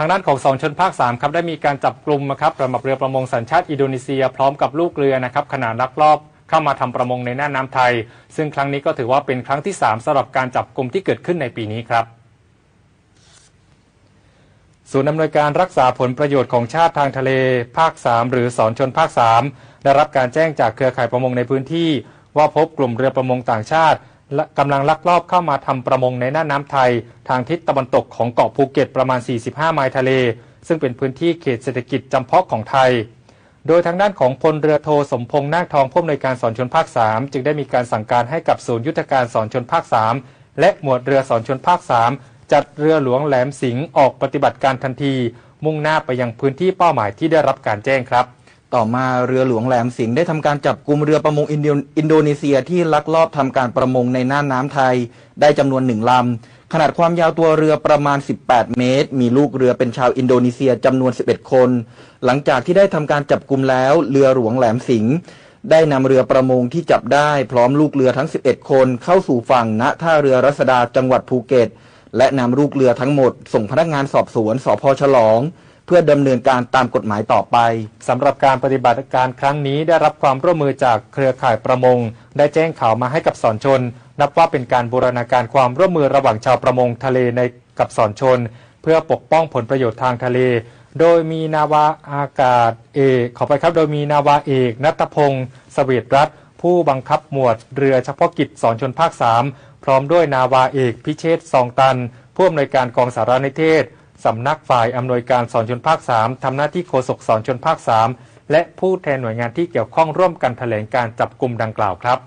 ทางด้านของสองชนภาค3ครับได้มีการจับกลุ่มนะครับสำหรับเรือประมงสัญชาติอินโดนีเซีย พร้อมกับลูกเรือนะครับขนาดลักลอบเข้ามาทำประมงในน่านน้ำไทย ซึ่งครั้งนี้ก็ถือว่าเป็นครั้งที่ 3สำหรับการจับกลุ่มที่เกิดขึ้นในปีนี้ครับศูนย์อำนวยการรักษาผลประโยชน์ของชาติทางทะเล ภาค 3 หรือสอนชนภาค 3 ได้รับการแจ้งจากเครือข่ายประมงในพื้นที่ ว่าพบกลุ่มเรือประมงต่างชาติ กำลังลักลอบเข้ามาทำประมงในหน่านน้ำไทย ทางทิศตะวันตกของเกาะภูเก็ตประมาณ 45 ไมล์ทะเล ซึ่งเป็นพื้นที่เขตเศรษฐกิจจำเพาะของไทย โดยทางด้านของพลเรือโทสมพงษ์นาคทองผู้อำนวยการสอนชนภาค 3 จึงได้มีการสั่งการให้กับศูนย์ยุทธการสอนชนภาค 3 และหมวดเรือสอนชนภาค 3 จัดเรือหลวงแหลมสิงห์ออกปฏิบัติการทันที มุ่งหน้าไปยังพื้นที่เป้าหมายที่ได้รับการแจ้งครับ ต่อมาเรือหลวงแหลมสิงห์ได้ทำการจับกลุ่มเรือประมงอินโดนีเซียที่ลักลอบทำการประมงในน่านน้ำไทย ได้จำนวนหนึ่งลำ ขนาดความยาวตัวเรือประมาณ 18 เมตร มีลูกเรือเป็นชาวอินโดนีเซียจำนวน 11 คน หลังจากที่ได้ทำการจับกลุ่มแล้ว เรือหลวงแหลมสิงห์ได้นำเรือประมงที่จับได้พร้อมลูกเรือทั้ง 11 คนเข้าสู่ฝั่งณท่าเรือรัศดาจังหวัดภูเก็ต และนำลูกเรือทั้งหมด ส่งพนักงานสอบสวนสพฉลอง เพื่อดำเนินการตามกฎหมายต่อไปสำหรับการปฏิบัติการครั้งนี้ได้รับความร่วมมือจากเครือข่ายประมง ได้แจ้งข่าวมาให้กับสอนชน นับว่าเป็นการบูรณาการความร่วมมือระหว่างชาวประมงทะเลในกับสอนชน เพื่อปกป้องผลประโยชน์ทางทะเล โดยมีนาวาอากาศเอกขอไปครับโดยมีนาวาเอกนัตพงศ์เสวีตรัตผู้บังคับหมวดเรือเฉพาะกิจสอนชนภาค 3 พร้อมด้วยนาวาเอก พิเชษซองตัน ผู้อำนวยการกองสารนิเทศ สำนักฝ่ายอำนวยการสอนชนภาค 3 ทำหน้าที่โฆษกสอนชนภาค 3 และผู้แทนหน่วยงานที่เกี่ยวข้องร่วมกันแถลงการจับกลุ่มดังกล่าวครับ